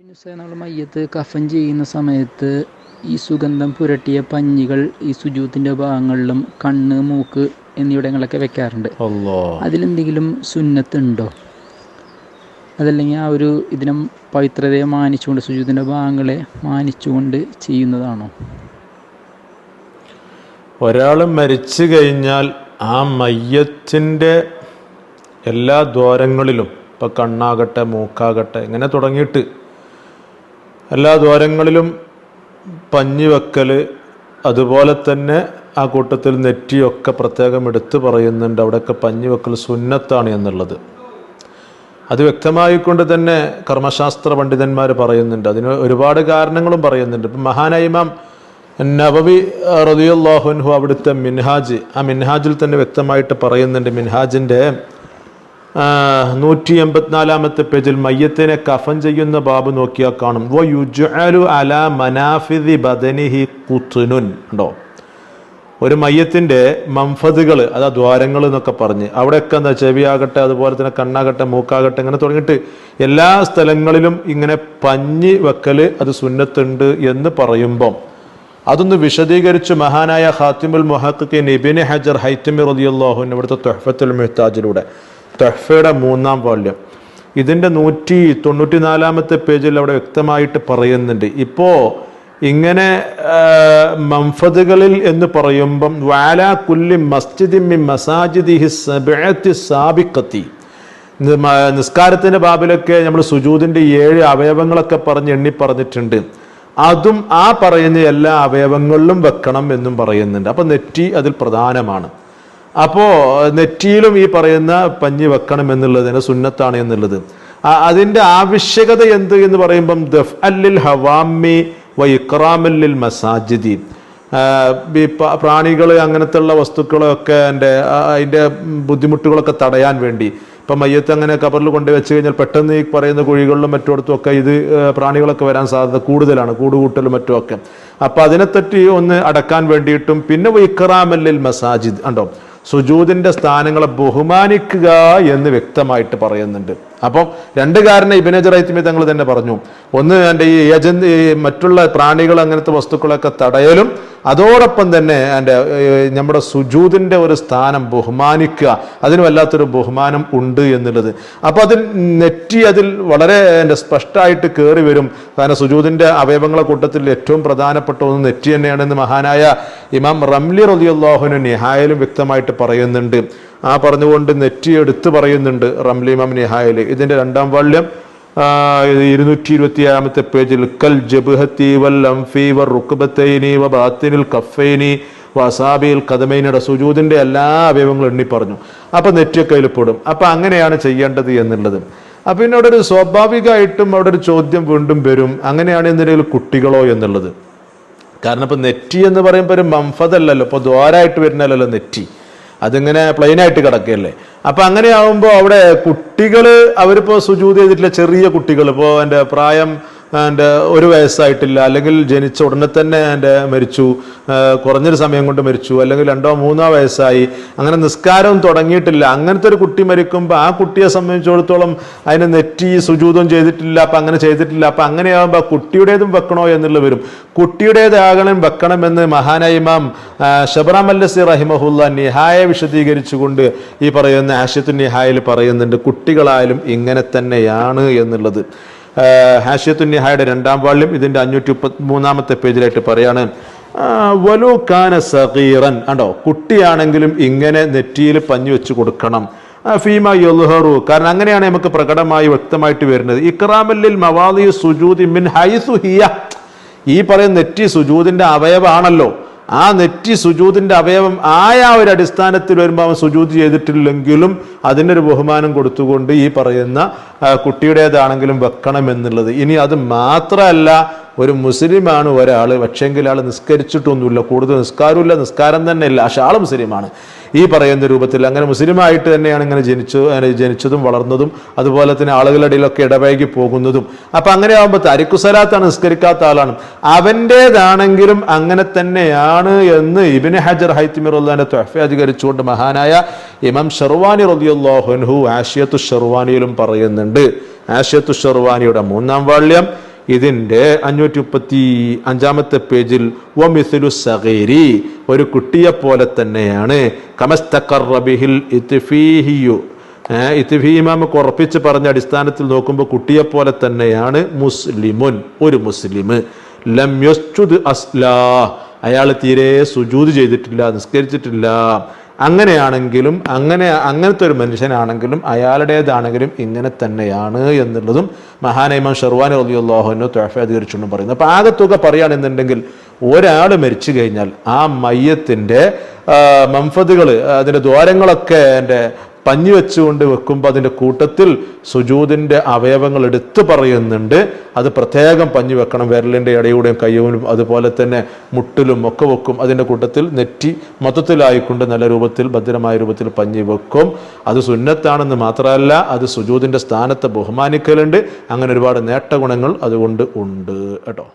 പിന്നെ നമ്മൾ മയ്യത്ത് കഫൻ ചെയ്യുന്ന സമയത്ത് ഈ സുഗന്ധം പുരട്ടിയ പഞ്ഞികൾ ഈ സുജൂത്തിന്റെ ഭാഗങ്ങളിലും കണ്ണ് മൂക്ക് എന്നിവിടങ്ങളിലൊക്കെ വെക്കാറുണ്ട്. അതിലെന്തെങ്കിലും സുന്നത്ത് ഉണ്ടോ അതല്ലെങ്കിൽ ആ ഒരു ഇതിനെ പവിത്രതയെ മാനിച്ചുകൊണ്ട് സുജൂത്തിന്റെ ഭാഗങ്ങളെ മാനിച്ചുകൊണ്ട് ചെയ്യുന്നതാണോ? ഒരാൾ മരിച്ചു കഴിഞ്ഞാൽ ആ മയ്യത്തിന്റെ എല്ലാ ദ്വാരങ്ങളിലും ഇപ്പൊ കണ്ണാകട്ടെ മൂക്കാകട്ടെ ഇങ്ങനെ തുടങ്ങിയിട്ട് എല്ലാ ദ്വാരങ്ങളിലും പഞ്ഞി വെക്കൽ അതുപോലെ തന്നെ ആ കൂട്ടത്തിൽ നെറ്റിയൊക്കെ പ്രത്യേകം എടുത്തു പറയുന്നുണ്ട് അവിടെയൊക്കെ പഞ്ഞി വെക്കൽ സുന്നത്താണ് എന്നുള്ളത്. അത് വ്യക്തമായിക്കൊണ്ട് തന്നെ കർമ്മശാസ്ത്ര പണ്ഡിതന്മാർ പറയുന്നുണ്ട്. അതിന് ഒരുപാട് കാരണങ്ങളും പറയുന്നുണ്ട്. ഇപ്പം മഹാനൈമാം നവവി റതിയുല്ലാഹുൻഹു അവിടുത്തെ മിൻഹാജ് ആ മിൻഹാജിൽ തന്നെ വ്യക്തമായിട്ട് പറയുന്നുണ്ട് മിൻഹാജിന്റെ നൂറ്റി എൺപത്തിനാലാമത്തെ പേജിൽ മയ്യത്തിനെ കഫൻ ചെയ്യുന്ന ബാബ് നോക്കിയാൽ കാണും. മനാഫിദി ബദനിഹി ഉണ്ടോ? ഒരു മയ്യത്തിന്റെ മംഫതുകൾ അതാ ദ്വാരങ്ങൾ എന്നൊക്കെ പറഞ്ഞ് അവിടെയൊക്കെ എന്താ ചെവിയാകട്ടെ അതുപോലെ തന്നെ കണ്ണാകട്ടെ മൂക്കാകട്ടെ ഇങ്ങനെ തുടങ്ങിയിട്ട് എല്ലാ സ്ഥലങ്ങളിലും ഇങ്ങനെ പഞ്ഞി വെക്കൽ അത് സുന്നത്തുണ്ട് എന്ന് പറയുമ്പം അതൊന്ന് വിശദീകരിച്ച് മഹാനായ ഹാത്തിമുൽ മുഹഖിൻ ഇബിൻ ഹജർ ഹൈത്തമി റളിയല്ലാഹു ഇവിടുത്തെ തൊഹഫത്തുൽ മുഹ്താജിലൂടെ. തൊഹഫയുടെ മൂന്നാം വാല്യം. ഇതിന്റെ നൂറ്റി തൊണ്ണൂറ്റി നാലാമത്തെ പേജിൽ അവിടെ വ്യക്തമായിട്ട് പറയുന്നുണ്ട്. ഇപ്പോൾ ഇങ്ങനെ മംഫദുകളിൽ എന്ന് പറയുമ്പം വാല കുല്ലി മസ്ജിദി മി മസാജിദി ഹിസ്ബത്തി സാബിക്കത്തി നിസ്കാരത്തിന്റെ ബാബിലൊക്കെ നമ്മൾ സുജൂദിന്റെ ഏഴ് അവയവങ്ങളൊക്കെ പറഞ്ഞ് എണ്ണി പറഞ്ഞിട്ടുണ്ട്. അതും ആ പറയുന്ന എല്ലാ അവയവങ്ങളിലും വെക്കണം എന്നും പറയുന്നുണ്ട്. അപ്പം നെറ്റി അതിൽ പ്രധാനമാണ്. അപ്പോ നെറ്റിയിലും ഈ പറയുന്ന പഞ്ഞി വെക്കണം എന്നുള്ളതിന് സുന്നത്താണ് എന്നുള്ളത്. അതിന്റെ ആവശ്യകത എന്ത് എന്ന് പറയുമ്പം ദഫ് അല്ലിൽ ഹവാമി വ ഇക്രാമല്ലിൽ മസാജിദി. പ്രാണികൾ അങ്ങനത്തെ ഉള്ള വസ്തുക്കളൊക്കെ എന്റെ അതിന്റെ ബുദ്ധിമുട്ടുകളൊക്കെ തടയാൻ വേണ്ടി. ഇപ്പം മയ്യത്ത് അങ്ങനെ കബറിൽ കൊണ്ട് വെച്ച് കഴിഞ്ഞാൽ പെട്ടെന്ന് ഈ പറയുന്ന കുഴികളിലും മറ്റും ഒക്കെ ഇത് പ്രാണികളൊക്കെ വരാൻ സാധ്യത കൂടുതലാണ് കൂടുകൂട്ടലും മറ്റുമൊക്കെ. അപ്പം അതിനെത്തറ്റി ഒന്ന് അടക്കാൻ വേണ്ടിയിട്ടും പിന്നെ വൈക്കറാമല്ലിൽ മസാജിദ് ഉണ്ടോ സുജൂദിന്റെ സ്ഥാനങ്ങളെ ബഹുമാനിക്കുക എന്ന് വ്യക്തമായിട്ട് പറയുന്നുണ്ട്. അപ്പോൾ രണ്ട് കാരണം ഇബിനജറൈത്തിമി തങ്ങൾ തന്നെ പറഞ്ഞു. ഒന്ന് എന്റെ ഈ ഏജന്റ് മറ്റുള്ള പ്രാണികൾ അങ്ങനത്തെ വസ്തുക്കളൊക്കെ തടയലും അതോടൊപ്പം തന്നെ എന്റെ നമ്മുടെ സുജൂതിന്റെ ഒരു സ്ഥാനം ബഹുമാനിക്കുക. അതിന് വല്ലാത്തൊരു ബഹുമാനം ഉണ്ട് എന്നുള്ളത്. അപ്പോൾ അതിൽ നെറ്റി അതിൽ വളരെ എന്റെ സ്പഷ്ടമായിട്ട് കയറി വരും. കാരണം സുജൂതിന്റെ അവയവങ്ങളെ കൂട്ടത്തിൽ ഏറ്റവും പ്രധാനപ്പെട്ട ഒന്ന് നെറ്റി തന്നെയാണെന്ന് മഹാനായ ഇമാം റംലി റലിയുള്ളാഹുന് നിഹായാലും വ്യക്തമായിട്ട് പറയുന്നുണ്ട്. ആ പറഞ്ഞുകൊണ്ട് നെറ്റി എടുത്തു പറയുന്നുണ്ട് റംലി ഇമാം നിഹായൽ. ഇതിന്റെ രണ്ടാം വാള്യം ഇരുന്നൂറ്റി ഇരുപത്തി ഏഴാമത്തെ പേജിൽ കൽ ജബ്ഹത്തി വൽ അംഫി വ വ ബാത്തിനിൽ കഫൈനി വസാബിയിൽ കഥമൈനയുടെ എല്ലാ അവയവങ്ങളും എണ്ണി പറഞ്ഞു. അപ്പൊ നെറ്റിയൊക്കെ പെടും. അപ്പൊ അങ്ങനെയാണ് ചെയ്യേണ്ടത് എന്നുള്ളത്. അപ്പൊ പിന്നെ അവിടെ ഒരു സ്വാഭാവികമായിട്ടും അവിടെ ഒരു ചോദ്യം വീണ്ടും വരും. അങ്ങനെയാണ് എന്തെങ്കിലും കുട്ടികളോ എന്നുള്ളത്. കാരണം ഇപ്പൊ നെറ്റി എന്ന് പറയുമ്പോൾ ഒരു മംഫതല്ലല്ലോ. ഇപ്പൊ ദ്വാരായിട്ട് വരുന്നല്ലോ നെറ്റി. അതിങ്ങനെ പ്ലെയിനായിട്ട് കിടക്കുകയല്ലേ? അപ്പൊ അങ്ങനെയാവുമ്പോൾ അവിടെ കുട്ടികൾ അവരിപ്പോ സുജൂത് ചെയ്തിട്ടില്ല ചെറിയ കുട്ടികൾ ഇപ്പോ എന്റെ പ്രായം എന്റെ ഒരു വയസ്സായിട്ടില്ല. അല്ലെങ്കിൽ ജനിച്ച ഉടനെ തന്നെ എന്റെ മരിച്ചു. കുറഞ്ഞൊരു സമയം കൊണ്ട് മരിച്ചു. അല്ലെങ്കിൽ രണ്ടോ മൂന്നോ വയസ്സായി. അങ്ങനെ നിസ്കാരം തുടങ്ങിയിട്ടില്ല. അങ്ങനത്തെ ഒരു കുട്ടി മരിക്കുമ്പോൾ ആ കുട്ടിയെ സംബന്ധിച്ചിടത്തോളം അതിനെ നെറ്റി സുജൂതം ചെയ്തിട്ടില്ല. അപ്പം അങ്ങനെ ചെയ്തിട്ടില്ല. അപ്പം അങ്ങനെയാകുമ്പോൾ കുട്ടിയുടേതും വെക്കണോ എന്നുള്ള വരും. കുട്ടിയുടേതാകണം വെക്കണമെന്ന് മഹാനായ ഇമാം അല്ലസി റഹിമഹുല്ല നിഹായ വിശദീകരിച്ചുകൊണ്ട് ഈ പറയുന്ന ആഷ്യത്തു നിഹായിൽ പറയുന്നുണ്ട്. കുട്ടികളായാലും ഇങ്ങനെ തന്നെയാണ് എന്നുള്ളത്. ഹാഷ്യത്തു നിഹായുടെ രണ്ടാം വാള്യം ഇതിന്റെ അഞ്ഞൂറ്റി മുപ്പത്തി മൂന്നാമത്തെ പേജിലായിട്ട് പറയാണ്. വലു കാന സഗീറൻ. കണ്ടോ? കുട്ടിയാണെങ്കിലും ഇങ്ങനെ നെറ്റിയിൽ പഞ്ഞു വെച്ച് കൊടുക്കണം. ഫീമ യൊൽഹറു കാരണം അങ്ങനെയാണ് നമുക്ക് പ്രകടമായി വ്യക്തമായിട്ട് വരുന്നത്. ഇക്രാമല്ലിൽ മവാദി സുജൂദി മിൻ ഹൈസു ഹിയ. ഈ പറയുന്ന നെറ്റി സുജൂദിന്റെ അവയവാണല്ലോ. ആ നെറ്റി സുജൂതിന്റെ അവയവം ആയ ഒരു അടിസ്ഥാനത്തിൽ വരുമ്പോൾ അവൻ സുജൂത് ചെയ്തിട്ടില്ലെങ്കിലും അതിനൊരു ബഹുമാനം കൊടുത്തുകൊണ്ട് ഈ പറയുന്ന കുട്ടിയുടേതാണെങ്കിലും വെക്കണം എന്നുള്ളത് ഇനി അത് മാത്രമല്ല ഒരു മുസ്ലിമാണ് ഒരാൾ പക്ഷെങ്കിൽ ആൾ നിസ്കരിച്ചിട്ടൊന്നുമില്ല കൂടുതൽ നിസ്കാരമില്ല നിസ്കാരം തന്നെ ഇല്ല പക്ഷെ ആൾ മുസ്ലിമാണ്. ഈ പറയുന്ന രൂപത്തിൽ അങ്ങനെ മുസ്ലിമായിട്ട് തന്നെയാണ് ഇങ്ങനെ ജനിച്ചു ജനിച്ചതും വളർന്നതും അതുപോലെ തന്നെ ആളുകളുടെ ഇടയിലൊക്കെ ഇടപഴകി പോകുന്നതും. അപ്പം അങ്ങനെ ആകുമ്പോൾ തരിക്കുസലാത്താണ് നിസ്കരിക്കാത്ത ആളാണ്. അവന്റേതാണെങ്കിലും അങ്ങനെ തന്നെയാണ് എന്ന് ഇബിന് ഹജർ ഹൈത്തിമിറുല്ലാന്റെ തൊഫ അധികരിച്ചുകൊണ്ട് മഹാനായ ഇമാം ഷെർവാനി റബിയുല്ലാഹുൻഹു ആഷിയത്തു ഷെർവാനിയിലും പറയുന്നുണ്ട്. ആഷിയത്തു ഷെർവാനിയുടെ മൂന്നാം വാള്യം ഇതിന്റെ അഞ്ഞൂറ്റി മുപ്പത്തി അഞ്ചാമത്തെ പേജിൽ ഒമിസുലു സഗീരി ഒരു കുട്ടിയെ പോലെ തന്നെയാണ്. കമസ്തക്കറബിഹിൽ ഇത്ഫീ ഇമാമക്ക് ഉറപ്പിച്ച് പറഞ്ഞ അടിസ്ഥാനത്തിൽ നോക്കുമ്പോൾ കുട്ടിയെ പോലെ തന്നെയാണ് മുസ്ലിമുൻ ഒരു മുസ്ലിം ലം അസ്ലാ. അയാൾ തീരെ സുജൂത് ചെയ്തിട്ടില്ല നിസ്കരിച്ചിട്ടില്ല. അങ്ങനെയാണെങ്കിലും അങ്ങനെ അങ്ങനത്തെ ഒരു മനുഷ്യനാണെങ്കിലും അയാളുടേതാണെങ്കിലും ഇങ്ങനെ തന്നെയാണ് എന്നുള്ളതും മഹാനൈമാൻ ഷെർവാൻ അലിയുള്ളാഹുനു ത്വഫ അധികരിച്ചുകൊണ്ടും പറയുന്നു. അപ്പോൾ ആകെ തുക പറയുകയാണെന്നുണ്ടെങ്കിൽ ഒരാൾ മരിച്ചു കഴിഞ്ഞാൽ ആ മയ്യത്തിന്റെ മംഫതുകൾ അതിന്റെ ദ്വാരങ്ങളൊക്കെ എന്റെ പഞ്ഞി വെച്ചുകൊണ്ട് വെക്കുമ്പോൾ അതിന്റെ കൂട്ടത്തിൽ സുജൂതിന്റെ അവയവങ്ങൾ എടുത്തു പറയുന്നുണ്ട്. അത് പ്രത്യേകം പഞ്ഞി വെക്കണം. വിരലിന്റെ ഇടയൂടെയും കയ്യൂരും അതുപോലെ തന്നെ മുട്ടിലും ഒക്കെ വെക്കും. അതിന്റെ കൂട്ടത്തിൽ നെറ്റി മൊത്തത്തിലായിക്കൊണ്ട് നല്ല രൂപത്തിൽ ഭദ്രമായ രൂപത്തിൽ പഞ്ഞി വെക്കും. അത് സുന്നത്താണെന്ന് മാത്രമല്ല അത് സുജൂതിന്റെ സ്ഥാനത്തെ ബഹുമാനിക്കലുണ്ട്. അങ്ങനെ ഒരുപാട് നേട്ടഗുണങ്ങൾ അതുകൊണ്ട് ഉണ്ട് കേട്ടോ.